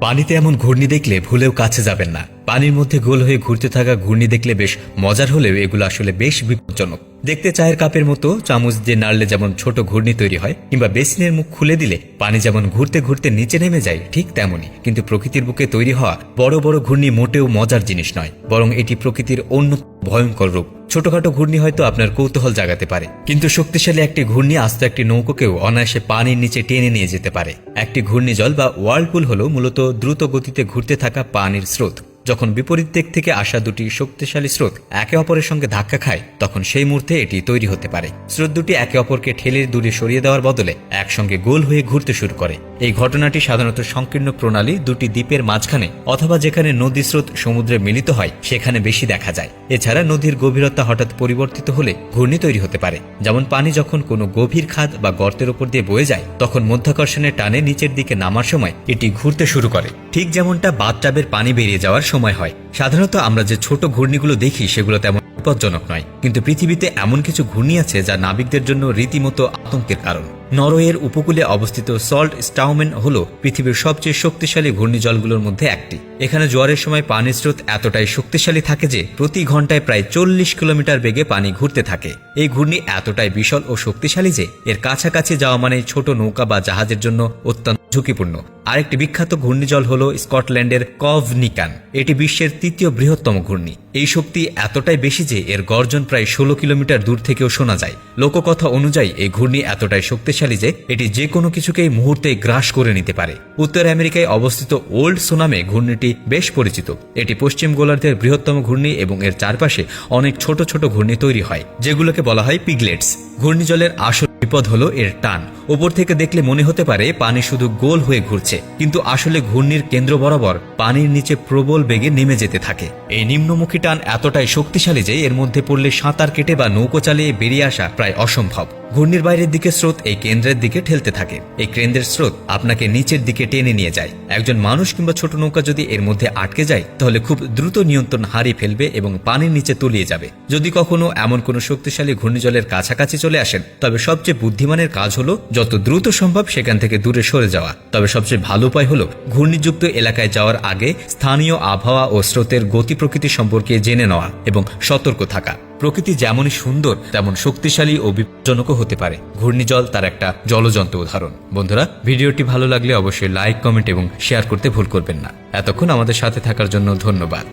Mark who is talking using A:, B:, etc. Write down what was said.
A: পানিতে এমন ঘূর্ণি দেখলে ভুলেও কাছে যাবেন না। পানির মধ্যে গোল হয়ে ঘুরতে থাকা ঘূর্ণি দেখলে বেশ মজার হলেও এগুলো আসলে বেশ বিপজ্জনক। দেখতে চায়ের কাপের মতো চামচ দিয়ে নাড়লে যেমন ছোট ঘূর্ণি তৈরি হয়, কিংবা বেসিনের মুখ খুলে দিলে পানি যেমন ঘুরতে ঘুরতে নিচে নেমে যায়, ঠিক তেমনই। কিন্তু প্রকৃতির বুকে তৈরি হওয়া বড় বড় ঘূর্ণি মোটেও মজার জিনিস নয়, বরং এটি প্রকৃতির অন্য ভয়ঙ্কর রূপ। ছোটখাটো ঘূর্ণি হয়তো আপনার কৌতূহল জাগাতে পারে। কিন্তু শক্তিশালী একটি ঘূর্ণি আস্ত একটি নৌকোকেও অনায়াসে পানির নিচে টেনে নিয়ে যেতে পারে। একটি ঘূর্ণিজল বা ওয়ার্লপুল হল মূলত দ্রুত গতিতে ঘুরতে থাকা পানির স্রোত। যখন বিপরীত দিক থেকে আসা দুটি শক্তিশালী স্রোত একে অপরের সঙ্গে ধাক্কা খায়, তখন সেই মুহূর্তে এটি তৈরি হতে পারে। স্রোত দুটি একে অপরকে ঠেলে দূরে সরিয়ে দেওয়ার বদলে একসঙ্গে গোল হয়ে ঘুরতে শুরু করে। এই ঘটনাটি সাধারণত সংকীর্ণ প্রণালী দুটি দ্বীপের মাঝখানে অথবা যেখানে নদী স্রোত সমুদ্রে মিলিত হয়, সেখানে বেশি দেখা যায়। এছাড়া নদীর গভীরতা হঠাৎ পরিবর্তিত হলে ঘূর্ণি তৈরি হতে পারে। যেমন পানি যখন কোনো গভীর খাদ বা গর্তের উপর দিয়ে বয়ে যায়, তখন মধ্যাকর্ষণের টানে নিচের দিকে নামার সময় এটি ঘুরতে শুরু করে। ঠিক যেমনটা বাথটাবের পানি বেরিয়ে যাওয়ার সময় হয়। সাধারণত আমরা যে ছোট ঘূর্ণিগুলো দেখি, সেগুলো তেমন বিপজ্জনক নয়। কিন্তু পৃথিবীতে এমন কিছু ঘূর্ণি আছে যা নাবিকদের জন্য রীতিমতো আতঙ্কের কারণ। নরওয়ের উপকূলে অবস্থিত সল্ট স্টাউমেন হল পৃথিবীর সবচেয়ে শক্তিশালী ঘূর্ণিজলগুলোর মধ্যে একটি। এখানে জোয়ারের সময় পানির স্রোত এতটাই শক্তিশালী থাকে যে, প্রতি ঘন্টায় প্রায় চল্লিশ কিলোমিটার বেগে পানি ঘুরতে থাকে। এই ঘূর্ণি এতটাই বিশাল ও শক্তিশালী যে, এর কাছাকাছি যাওয়া মানে ছোট নৌকা বা জাহাজের জন্য অত্যন্ত ঝুঁকিপূর্ণ। আরেকটি বিখ্যাত ঘূর্ণিজল হল স্কটল্যান্ডের কভনিকান। এটি বিশ্বের তৃতীয় বৃহত্তম ঘূর্ণি। এই শক্তি এতটাই বেশি যে এর গর্জন প্রায় ষোলো কিলোমিটার দূর থেকেও শোনা যায়। লোককথা অনুযায়ী, এই ঘূর্ণি এতটাই শক্তিশালী যে এটি যে কোনো কিছুকেই মুহূর্তে গ্রাস করে নিতে পারে। উত্তর আমেরিকায় অবস্থিত ওল্ড সোনামে ঘূর্ণিটি বেশ পরিচিত। এটি পশ্চিম গোলার্ধের বৃহত্তম ঘূর্ণি এবং এর চারপাশে অনেক ছোট ছোট ঘূর্ণি তৈরি হয়, যেগুলোকে বলা হয় পিগলেটস। ঘূর্ণিজলের আসল বিপদ হলো এর টান। ওপর থেকে দেখলে মনে হতে পারে পানি শুধু গোল হয়ে ঘুরছে, কিন্তু আসলে ঘূর্ণির কেন্দ্র বরাবর পানির নিচে প্রবল বেগে নেমে যেতে থাকে। এই নিম্নমুখী টান এতটাই শক্তিশালী যে এর মধ্যে পড়লে সাঁতার কেটে বা নৌকো চালিয়ে বেরিয়ে আসা প্রায় অসম্ভব। ঘূর্ণির বাইরের দিকে স্রোত এই কেন্দ্রের দিকে ঠেলতে থাকে। এই কেন্দ্রের স্রোত আপনাকে নিচের দিকে টেনে নিয়ে যায়। একজন মানুষ কিংবা ছোট নৌকা যদি এর মধ্যে আটকে যায়, তাহলে খুব দ্রুত নিয়ন্ত্রণ হারিয়ে ফেলবে এবং পানির নিচে তলিয়ে যাবে। যদি কখনো এমন কোনো শক্তিশালী ঘূর্ণিজলের কাছাকাছি চলে আসেন, তবে সবচেয়ে বুদ্ধিমানের কাজ হলো, যত দ্রুত সম্ভব সেখান থেকে দূরে সরে যাওয়া। তবে সবচেয়ে ভালো উপায় হলো, ঘূর্ণিযুক্ত এলাকায় যাওয়ার আগে স্থানীয় আবহাওয়া ও স্রোতের গতি প্রকৃতি সম্পর্কে জেনে নেওয়া এবং সতর্ক থাকা। প্রকৃতি যেমনই সুন্দর, তেমন শক্তিশালী ও বিপজ্জনকও হতে পারে। ঘূর্ণিজল তার একটা জলজন্ত উদাহরণ। বন্ধুরা, ভিডিওটি ভালো লাগলে অবশ্যই লাইক, কমেন্ট এবং শেয়ার করতে ভুল করবেন না। এতক্ষণ আমাদের সাথে থাকার জন্য ধন্যবাদ।